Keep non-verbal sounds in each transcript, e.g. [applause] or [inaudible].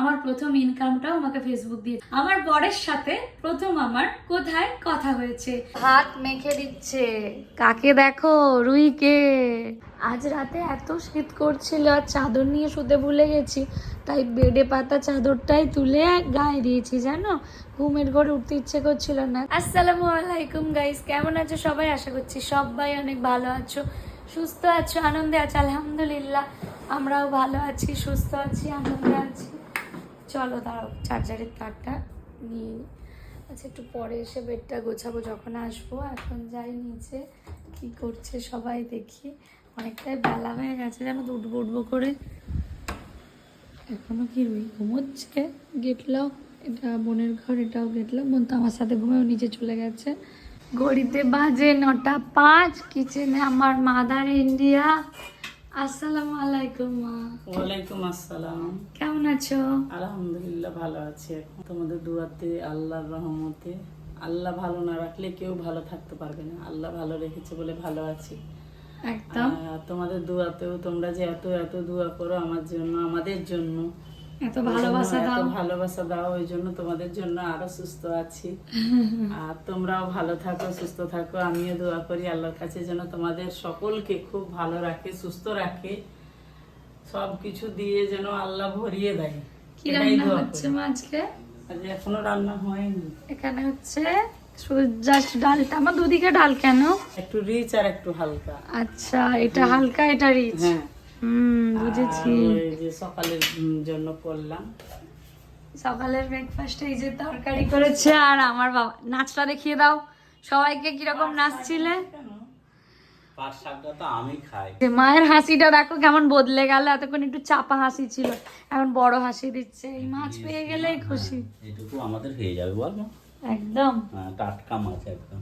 আমার প্রথম ইনকামটাও আমাকে ফেসবুক দিয়ে আমার বরের সাথে প্রথম আমার কোথায় কথা হয়েছে। হাত মেখে দিচ্ছে। কাকে দেখো? রুইকে। আজ রাতে এত শীত করছিল আর চাদর নিয়ে শুতে ভুলে গেছি। তাই বেডে পাতা চাদরটাই তুলে গায়ে দিয়েছি জানো? ঘুমের ঘরে উঠতে ইচ্ছে করছিল না। আসসালামু আলাইকুম গাইস কেমন আছো সবাই? আশা করছি সবাই অনেক ভালো আছো। সুস্থ আছো আনন্দে আছো আলহামদুলিল্লাহ। আমরাও ভালো আছি সুস্থ আছি আনন্দে আছি। চলো দাঁড়াও, চার্জারের তারটা নিয়ে। আচ্ছা একটু পরে এসে বেডটা গোছাবো যখন আসব। এখন যাই নিচে, কি করছে সবাই দেখি। অনেকটাই বেলা হয়ে গেছে যেন উঠবো উঠবো করে। এখনও কি রুই ঘুমোচ্ছে? গেটলাও, এটা বোনের ঘর, এটাও গেটলাম। বোন তো আমার সাথে ঘুমেও নিচে চলে গেছে। ঘড়িতে বাজে নটা পাঁচ, কিচেনে আমার মাদার ইন্ডিয়া। আসসালামু আলাইকুম মা। ওয়ালাইকুম আসসালাম। কেমন আছো? আলহামদুলিল্লাহ ভালো আছি এখন। তোমাদের দুয়াতে আল্লাহর রহমতে আল্লাহ ভালো না রাখলে কেউ ভালো থাকতে পারবে না। আল্লাহ ভালো রেখেছে বলে ভালো আছি। একদম। তোমাদের দুয়াতেও তোমরা যে এত এত দোয়া করো আমার জন্য আমাদের জন্য। এত ভালোবাসা দাও। ভালোবাসা দাও ওই জন্য তোমাদের জন্য আরও সুস্থ আছি। [laughs] আর তোমরাও ভালো থাকো সুস্থ থাকো। আমিও দোয়া করি আল্লাহর কাছে যেন তোমাদের সকলকে খুব ভালো রাখে সুস্থ রাখে। সব কিছু দিয়ে যেন আল্লাহ ভরিয়ে দেয়। কি রান্না হচ্ছে আজকে? আজ এখনও রান্না হয়নি। এখানে হচ্ছে শুধু জাস্ট ডালটা। আমার দুদিকে ডাল কেন? একটু রিচ আর একটু হালকা। আচ্ছা এটা হালকা এটা রিচ হ্যাঁ। হুম বুঝেছি। যে সকালের জন্য করলাম। সকালের ব্রেকফাস্টে এই যে তরকারি করেছে আর আমার বাবা নাচটা দেখিয়ে দাও। সবাইকে কীরকম নাচছিলে? মায়ের হাসিটা দেখো কেমন বদলে গেল এতক্ষণ একটু চাপা হাসি ছিল। এখন বড় হাসি দিচ্ছে। এই মাছ পেয়ে গেলেই খুশি। এটুকু আমাদের হয়ে যাবে বল একদম। হ্যাঁ, টাটকা মাছ একদম।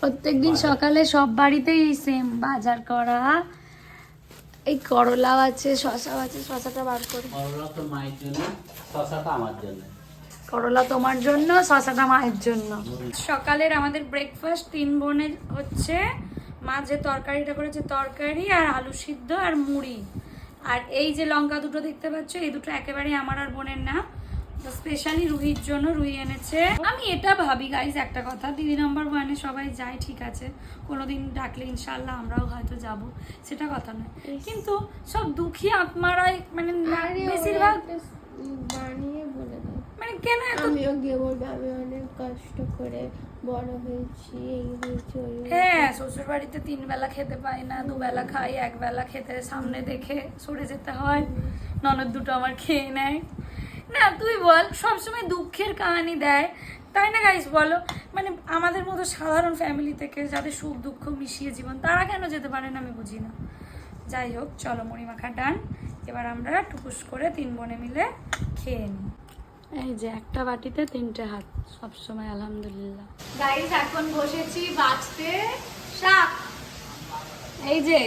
প্রত্যেকদিন সকালে সব বাড়িতেই সেম বাজার করা। এই করলাও আছে শশাও আছে শশাটা বার করো। করলা তো মায়ের জন্য শশাটা আমার জন্য। করলা তোমার জন্য শশাটা মায়ের জন্য। সকালের আমাদের ব্রেকফাস্ট তিন বোনের হচ্ছে মা যে তরকারিটা করেছে তরকারি আর আলু সিদ্ধ আর মুড়ি। আর এই যে লঙ্কা দুটো দেখতে পাচ্ছ এই দুটো একেবারেই আমার আর বোনের না। স্পেশালি রুহির জন্য রুহি এনেছে। আমি এটা ভাবি গাইজ একটা কথা। দিদি নাম্বার ওয়ানে সবাই যায় ঠিক আছে। কোনোদিন ডাকলে ইনশাল্লাহ আমরাও হয়তো যাব। সেটা কথা নয়। কিন্তু সব দুঃখী আত্মারাই মানে বেশিরভাগ বানিয়ে বলে মানে কেন আমিও গিয়ে বলব আমি অনেক কষ্ট করে বড় হয়েছি এই হয়েছে হ্যাঁ শ্বশুর বাড়িতে তিন বেলা খেতে পাই না দুবেলা খাই এক বেলা খেতে সামনে দেখে সরে যেতে হয়। ননদ দুটো আমার খেয়ে নেয়। না তুই বল সবসময় দুঃখের কাহানি দেয়। তাই না গাইস বলো মানে আমাদের মতো সাধারণ ফ্যামিলি থেকে যাদের সুখ দুঃখ মিশিয়ে জীবন তারা কেন যেতে পারে না আমি বুঝি না। যাই হোক চলো মুড়ি মাখা ডান এবার আমরা টুকুস করে তিন বোনে মিলে খেয়ে নিই। এই যে একটা বাটিতে তিনটে হাত সবসময় আলহামদুলিল্লাহ। গাইস এখন বসেছি বাঁচতে শাক। এই যে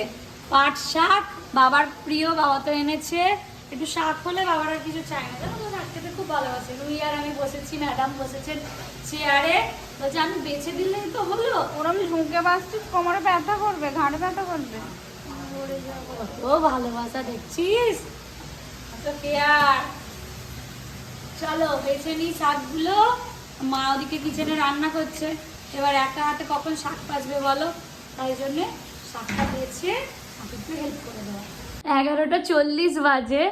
পাট শাক বাবার প্রিয় বাবা তো এনেছে। একটু শাক হলে বাবার আর কিছু চায় না ভালোবাসে। রুই আর আমি বসেছি ম্যাডাম বসেছেন চেয়ারে। বলছে আমি বেছে দিলেই তো হলো। ওরম ঝুঁকে বাসছিস কোমরে ব্যথা করবে ঘাড়ে ব্যথা করবে। ও ভালোবাসা দেখছিস? কেয়ার চলো বেছে নিই শাকগুলো। মা ওদিকে কিচেনে রান্না করছে। এবার একা হাতে কখন শাক পাচবে বলো? তাই জন্যে শাকটা বেছে একটু হেল্প করে দেওয়া এগারোটা চল্লিশ বাজে।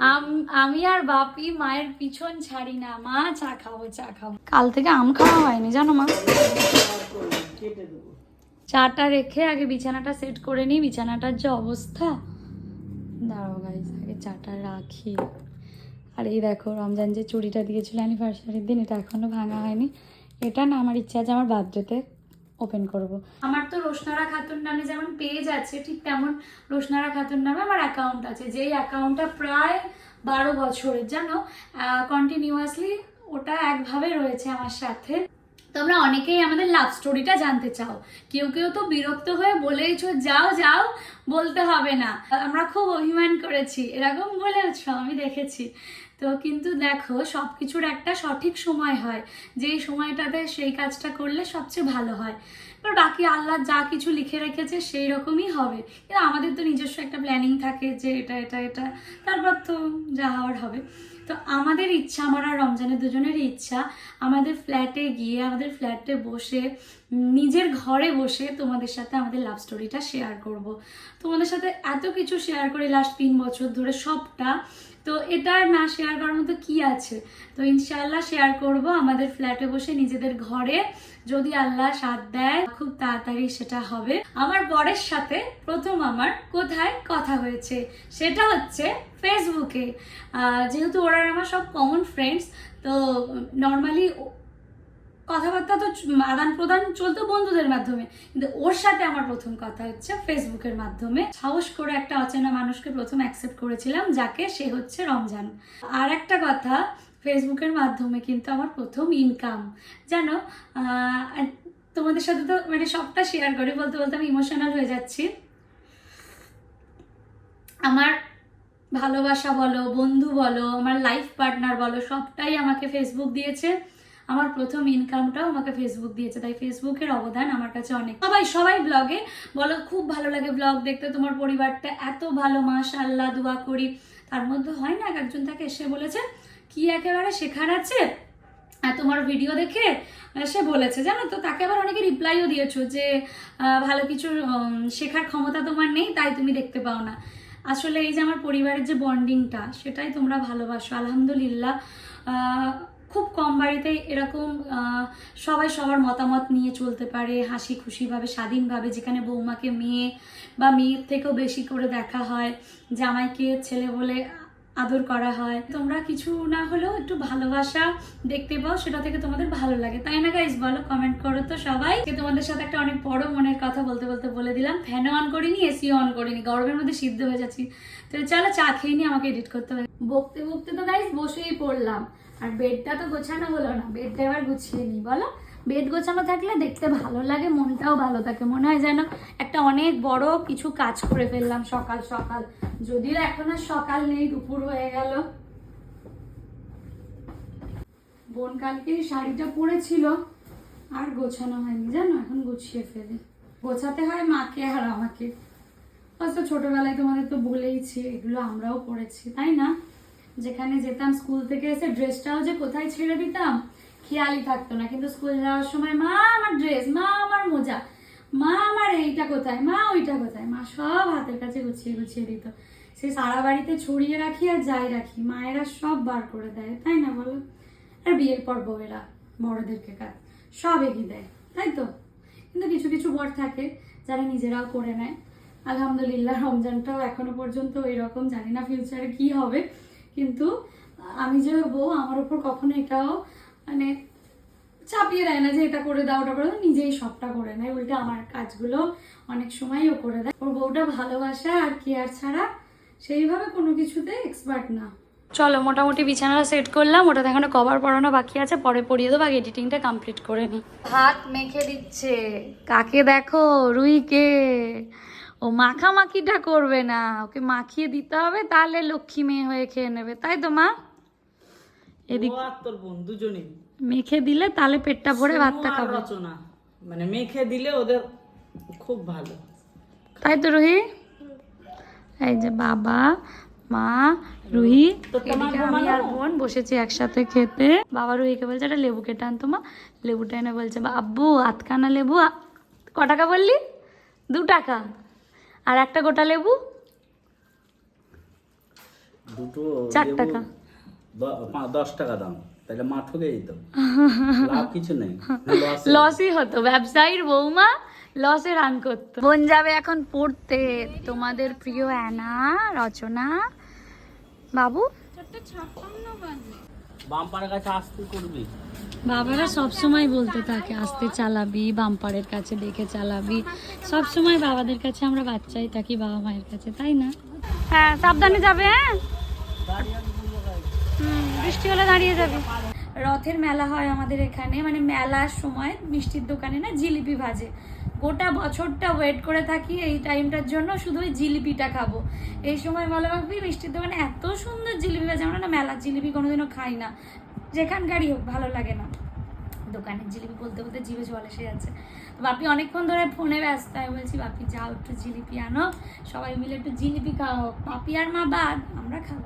আম- আর বাপি মায়ের পিছন ছাড়ি না। মা চা খাব চা খাব। কাল থেকে আম খাওয়া হয়নি, জানো মা? চাটা রেখে আগে বিছানাটা সেট করে নিই। বিছানাটার যে অবস্থা। দাঁড়াও গাইস আগে চাটা রাখি। আর এই দেখো, রমজান যে চুড়িটা দিয়েছিল অ্যানিভার্সারির দিন, এটা এখনও ভাঙা হয়নি। এটা না, আমার ইচ্ছা আছে আমার বার্থডেতে ওপেন করব। আমার তো রোশনারা খাতুন নামে যেমন পেজ আছে, ঠিক তেমন রোশনারা খাতুন নামে আমার অ্যাকাউন্ট আছে। যেই অ্যাকাউন্টটা প্রায় বারো বছরের, জানো? কন্টিনিউয়াসলি ওটা একভাবে রয়েছে আমার সাথে। তোমরা অনেকেই আমাদের লাভ স্টোরিটা জানতে চাও। কেউ কেউ তো বিরক্ত হয়ে বলেইছো, যাও যাও, বলতে হবে না। আমরা খুব অভিমান করেছি। এরকম বলেছ, আমি দেখেছি। তো কিন্তু দেখো সব কিছুর একটা সঠিক সময় হয়। যেই সময়টাতে সেই কাজটা করলে সবচেয়ে ভালো হয়। এবার বাকি আল্লাহ যা কিছু লিখে রেখেছে সেই রকমই হবে। কিন্তু আমাদের তো নিজস্ব একটা প্ল্যানিং থাকে যে এটা এটা এটা। তারপর তো যা হওয়ার হবে। তো আমাদের ইচ্ছা, আমার আর রমজানের দুজনেরই ইচ্ছা, আমাদের ফ্ল্যাটে গিয়ে, আমাদের ফ্ল্যাটে বসে, নিজের ঘরে বসে তোমাদের সাথে আমাদের লাভ স্টোরিটা শেয়ার করব। তোমাদের সাথে এত কিছু শেয়ার করি লাস্ট তিন বছর ধরে সবটা। তো এটা আর না শেয়ার করার মতো কি আছে? তো ইনশাল্লাহ শেয়ার করব আমাদের ফ্ল্যাটে বসে নিজেদের ঘরে। যদি আল্লাহ সাথ দেয়, খুব তাড়াতাড়ি সেটা হবে। আমার বরের সাথে প্রথম আমার কোথায় কথা হয়েছে? সেটা হচ্ছে ফেসবুকে যেহেতু ওরা আমার সব কমন ফ্রেন্ডস তো নর্মালি কথাবার্তা তো আদান প্রদান চলতো বন্ধুদের মাধ্যমে। কিন্তু ওর সাথে আমার প্রথম কথা হচ্ছে ফেসবুকের মাধ্যমে। সাহস করে একটা অচেনা মানুষকে প্রথম অ্যাকসেপ্ট করেছিলাম, যাকে সে হচ্ছে রমজান। আর একটা কথা, ফেসবুকের মাধ্যমে কিন্তু আমার প্রথম ইনকাম আর তোমাদের সাথে তো মানে সবটা শেয়ার করি, বলতে বলতে আমি ইমোশনাল হয়ে যাচ্ছি। আমার ভালোবাসা বলো, বন্ধু বলো, আমার লাইফ পার্টনার বলো, সবটাই আমাকে ফেসবুক দিয়েছে। আমার প্রথম ইনকামটাও আমাকে ফেসবুক দিয়েছে। তাই ফেসবুকের অবদান আমার কাছে অনেক। সবাই সবাই ব্লগে বলো, খুব ভালো লাগে ব্লগ দেখতে। তোমার পরিবারটা এত ভালো মাশাল্লাহ দোয়া করি। তার মধ্যে হয় না, এক একজন তাকে এসে বলেছে, কি একেবারে শেখার আছে? তোমার ভিডিও দেখে সে বলেছে। জানো তো, তাকে আবার অনেকে রিপ্লাইও দিয়েছ যে ভালো কিছু শেখার ক্ষমতা তোমার নেই, তাই তুমি দেখতে পাও না। আসলে এই যে আমার পরিবারের যে বন্ডিংটা সেটাই তোমরা ভালোবাসো। আলহামদুলিল্লাহ। খুব কম বাড়িতে এরকম সবাই সবার মতামত নিয়ে চলতে পারে, হাসি খুশিভাবে, স্বাধীনভাবে, যেখানে বৌমাকে মেয়ে বা মেয়ের থেকেও বেশি করে দেখা হয়, জামাইকে ছেলে বলে আদর করা হয়। তোমরা কিছু না হলেও একটু ভালোবাসা দেখতে পাও, সেটা থেকে তোমাদের ভালো লাগে। তাই না গাইজ বলো কমেন্ট করো তো সবাই। তোমাদের সাথে একটা অনেক বড় মনের কথা বলতে বলতে বলে দিলাম। ফ্যানও অন করিনি এসিও অন করিনি, গরমের মধ্যে সিদ্ধ হয়ে যাচ্ছি। তো চলো চা খেয়ে নিয়ে আমাকে এডিট করতে হবে। বকতে বকতে তো গাইজ বসেই পড়লাম। আর বেডটা তো গোছানো হলো না, বেডটা এবার গুছিয়ে নিই, বলো? বেড গোছানো থাকলে দেখতে ভালো লাগে, মনটাও ভালো থাকে, মনে হয় যেন একটা অনেক বড় কিছু কাজ করে ফেললাম সকাল সকাল। যদিও এখন আর সকাল নেই, দুপুর হয়ে গেল। বোন কালকে শাড়িটা পরেছিল, আর গোছানো হয়নি, জানো? এখন গুছিয়ে ফেলি। গোছাতে হয় মাকে আর আমাকে। অবশ্য ছোটবেলায় তোমাদের তো বলেইছি, এগুলো আমরাও পড়েছি তাই না? যেখানে যেতাম স্কুল থেকে এসে ড্রেসটাও যে কোথায় ছেড়ে দিতাম, খেয়ালই থাকতো না। কিন্তু স্কুল যাওয়ার সময়, মা, আমার ড্রেস মা, আমার মোজা, মা, আমার এইটা কোথায়, মা, ওইটা কোথায়? মা সব হাতের কাছে গুছিয়ে গুছিয়ে দিত। সে সারা বাড়িতে ছড়িয়ে রাখি আর যাই রাখি, মায়েরা সব বার করে দেয়, তাই না বলো? আর বিয়ের পর বউয়েরা বড়দেরকে কাজ সব এগিয়ে দেয়, তাই তো? কিন্তু কিছু কিছু বর থাকে যারা নিজেরাও করে নেয়। আলহামদুলিল্লাহ, রমজানটাও এখনও পর্যন্ত ওই রকম জানি না ফিউচারে কি হবে। কিন্তু আমি যে বউ আমার উপর কখনো এটাও মানে চাপিয়ে দেয় না যে এটা করে দাও ওটা করে দাও নিজেই সবটা করে নেয়। উল্টে আমার কাজগুলো অনেক সময়ও করে দেয়। ওর বউটা ভালোবাসা আর কেয়ার ছাড়া সেইভাবে কোনো কিছুতে এক্সপার্ট না। চলো মোটামুটি বিছানাটা সেট করলাম ওটা এখনও কভার পরানো বাকি আছে পরে পরিয়ে দেবো আগে এডিটিংটা কমপ্লিট করে নিই ভাত মেখে দিচ্ছে। কাকে দেখো? রুইকে। ও মাখামাখিটা করবে না ওকে মাখিয়ে দিতে হবে তাহলে লক্ষ্মী মেয়ে হয়ে খেয়ে নেবে। তাই তো মা? এদিক তোর বোন দুজনেই মেখে দিলে তাহলে পেটটা ভরে ভাতটা খাবে। রচনা। মানে মেখে দিলে ওদের খুব ভালো। তাই তো রুহি? এই যে বাবা মা রুহি এদিকে আমি আর বোন বসেছি একসাথে খেতে। বাবা রুহিকে বলছে একটা লেবু কেটে আনতো মা। লেবুটা এনে বলছে আব্বু আধখানা লেবু ক টাকা বললি? দু টাকা। আর একটা গোটা লেবু? দুটো চার টাকা। দশ টাকা দাম। তাহলে মা ঠকে যেত লাভ কিছু নেই। লসই হতো। ব্যবসায়ীর বৌমা লসে রান করতো। বোন যাবে এখন পড়তে। তোমাদের প্রিয় অ্যানা রচনা। বাবু? বাম্পারের কাছে আসতে করবি? বাবারা সব সময় বলতে থাকে আস্তে চালাবি বাম্পারের কাছে দেখে চালাবি। সব সময় বাবাদের কাছে আমরা বাচ্চাই থাকি বাবা মায়ের কাছে তাই না? হ্যাঁ সাবধানে যাবে হ্যাঁ? হুম, বৃষ্টি হলে দাঁড়িয়ে যাবে। রথের মেলা হয় আমাদের এখানে মানে মেলার সময় মিষ্টির দোকানে না জিলিপি ভাজে। গোটা বছরটা ওয়েট করে থাকি এই টাইমটার জন্য, শুধু ওই জিলিপিটা খাব। এই সময় বলে ভাবি, মিষ্টির দোকানে এত সুন্দর জিলিপি আছে আমরা না মেলার জিলিপি কোনোদিনও খাই না। যেখানকারই হোক, ভালো লাগে না। দোকানের জিলিপি বলতে বলতে জিভে জল এসে যাচ্ছে। তো বাপি অনেকক্ষণ ধরে ফোনে ব্যস্ত, আমি বলছি, বাপি, যাও একটু জিলিপি আনো। সবাই মিলে একটু জিলিপি খাওয়া হোক বাপি আর মা বাদ, আমরা খাব।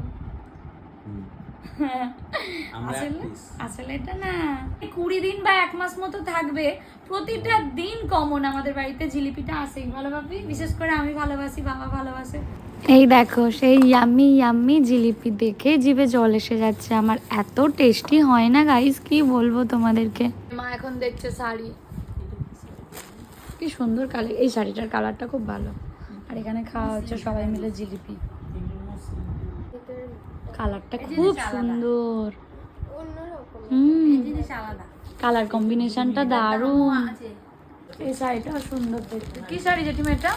আসলে আসলে এটা না। কুড়ি দিন বা এক মাস মতো থাকবে। প্রতিটা দিন কমন আমাদের বাড়িতে জিলিপিটা আসেই ভালো ভাবি? বিশেষ করে আমি ভালোবাসি বাবা ভালোবাসে। এই দেখো সেই ইয়াম্মি ইয়াম্মি জিলিপি দেখে জিভে জল এসে যাচ্ছে। আমার এত টেস্টি হয় না গাইস কি বলব তোমাদেরকে? মা এখন দেখছে শাড়ি। কি সুন্দর কালার এই শাড়িটার কালারটা খুব ভালো। আর এখানে খাওয়া হচ্ছে সবাই মিলে জিলিপি। কালারটা খুব সুন্দর। হুম। কালার কম্বিনেশনটা দারুণ। এই শাড়িটাও সুন্দর দেখতে। কি শাড়ি জেঠিমা এটা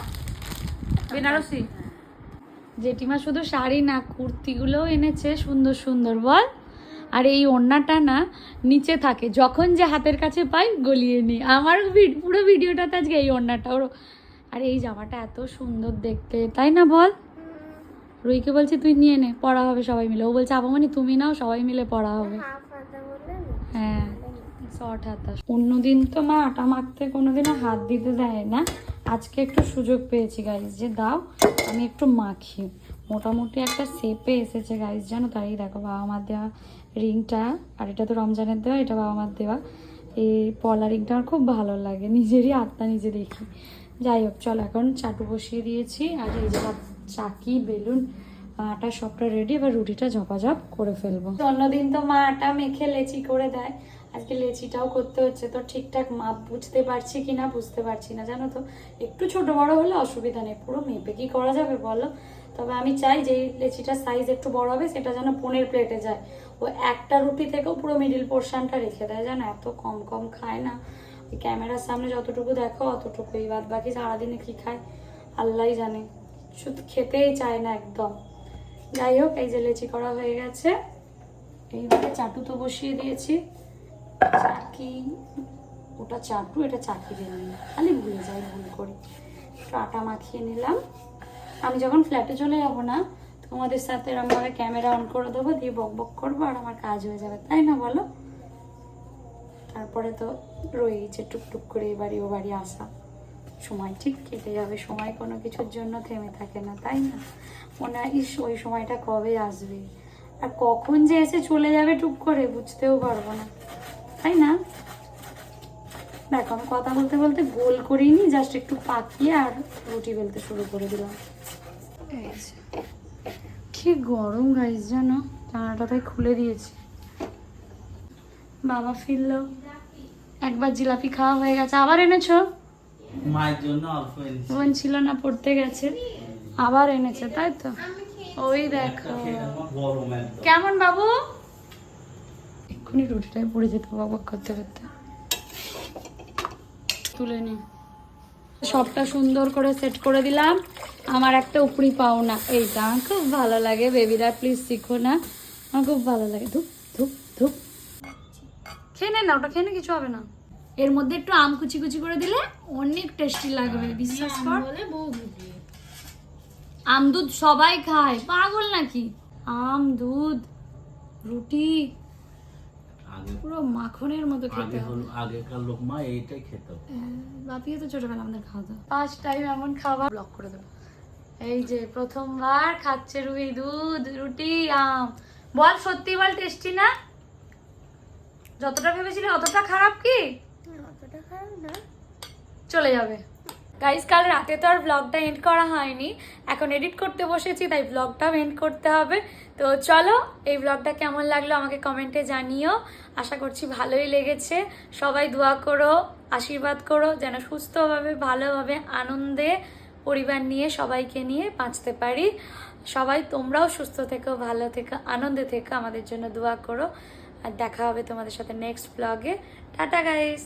বেনারসি। জেঠিমা শুধু শাড়ি না কুর্তিগুলোও এনেছে সুন্দর সুন্দর বল। আর এই ওড়নাটা না নিচে থাকে। যখন যে হাতের কাছে পাই গলিয়ে নিই। আমার পুরো ভিডিওটাতে আজকে এই ওড়নাটা ওর আর এই জামাটা এত সুন্দর দেখতে তাই না বল? রুইকে বলছি তুই নিয়ে নে পড়া হবে সবাই মিলে। ও বলছে আপামনি তুমি নাও সবাই মিলে পড়া হবে। বললে না? হ্যাঁ শর্ট হাতা। অন্যদিন তো মা আটা মাখতে কোনোদিনও হাত দিতে দেয় না। আজকে একটু সুযোগ পেয়েছি গাইজ যে দাও আমি একটু মাখি। মোটামুটি একটা শেপে এসেছে গাইজ জানো? তাই দেখো বাবা মার দেওয়া রিংটা আর এটা তো রমজানের দেওয়া এটা বাবা মার দেওয়া। এই পলা রিংটা আমার খুব ভালো লাগে নিজেরই আত্মা নিজে দেখি। যাই হোক চল এখন চাটু বসিয়ে দিয়েছি আর এই যে চাকি, বেলুন আটা সবটা রেডি এবার রুটিটা ঝপাঝপ করে ফেলব। অন্যদিন তো মা আটা মেখে লেচি করে দেয়। আজকে লেচিটাও করতে হচ্ছে, তো ঠিকঠাক মাপ বুঝতে পারছি কি না বুঝতে পারছি না, জানো তো? একটু ছোট বড় হলে অসুবিধা নেই, পুরো মেপে কি করা যাবে বলো? তবে আমি চাই যে লেচিটার সাইজ একটু বড় হবে, সেটা যেন পনেরো প্লেটে যায়। ও একটা রুটি থেকেও পুরো মিডিল পোর্শনটা রেখে দেয়, জানো? এত কম কম খায় না। ওই ক্যামেরার সামনে যতটুকু দেখো, অতটুকুই বাদ বাকি সারাদিনে কি খায়? আল্লাহই জানে। শুধু খেতেই চায় না একদম। যাই হোক, এই যে লেচি করা হয়ে গেছে। এইভাবে চাটু তো বসিয়ে দিয়েছি। চাকি ওটা চাটু, এটা চাকি নিলাম। খালি ভুলে যাই, ভুল করি। একটু আটা মাখিয়ে নিলাম। আমি যখন ফ্ল্যাটে চলে যাব না, তোমাদের সাথে এরমভাবে ক্যামেরা অন করে দেবো, দিয়ে বক বক করব, আর আমার কাজ হয়ে যাবে। তাই না বলো? তারপরে তো রয়েছে টুকটুক করে এই বাড়ি, ও বাড়ি আসা। সময় ঠিক কেটে যাবে, সময় কোনো কিছুর জন্য থেমে থাকে না, তাই না? মনে ইস, ওই সময়টা কবে আসবে? আর কখন যে এসে চলে যাবে টুক করে বুঝতেও পারব না, তাই না? দেখো, আমি কথা বলতে বলতে গোল করিনি জাস্ট একটু পাকিয়ে আর রুটি বেলতে শুরু করে দিলাম। কি গরম গাইস জানো? জানাটা তাই খুলে দিয়েছি। বাবা ফিরলো। একবার জিলাপি খাওয়া হয়ে গেছে, আবার এনেছো? বোন ছিল না, পড়তে গেছে। আবার এনেছে, তাই তো? ওই দেখো। কেমন বাবু? এক্ষুনি রুটিটাই পড়ে যেত বাবা করতে করতে। তুলে নি। সবটা সুন্দর করে সেট করে দিলাম। আমার একটা উপরি পাওনা এইটা আমার খুব ভালো লাগে, বেবিরা, প্লিজ শিখো না। আমার খুব ভালো লাগে। ধুপ ধুপ ধুপ। খেয়ে নে না, ওটা খেয়ে কিছু হবে না। এর মধ্যে একটু আম কুচি কুচি করে দিলে অনেক টেস্টি লাগবে বিশ্বাস কর। আম দুধ সবাই খায় পাগল নাকি? আম দুধ রুটি আগে পুরো মাখনের মতো খেতে আগেকার লোক মা এইটাই খেত। বাপিও তো ছোটবেলা আমাদের খাওয়া ফার্স্ট টাইম এমন খাবার ব্লক করে দেবো। এই যে প্রথমবার খাচ্ছে রুই দুধ রুটি আম। বল সত্যি বল টেস্টি না? যতটা ভেবেছিলি অতটা খারাপ কি? চলে যাবে। গাইস কাল রাতে তো আর ব্লগটা এন্ড করা হয়নি। এখন এডিট করতে বসেছি, তাই ব্লগটাও এন্ড করতে হবে। তো চলো, এই ব্লগটা কেমন লাগল আমাকে কমেন্টে জানিও। আশা করছি ভালোই লেগেছে। সবাই দোয়া করো, আশীর্বাদ করো, যেন সুস্থভাবে, ভালোভাবে, আনন্দে পরিবার নিয়ে সবাইকে নিয়ে বাঁচতে পারি। সবাই তোমরাও সুস্থ থেকো, ভালো থেকো, আনন্দে থেকো, আমাদের জন্য দোয়া করো। আর দেখা হবে তোমাদের সাথে নেক্সট ব্লগে টাটা গাইস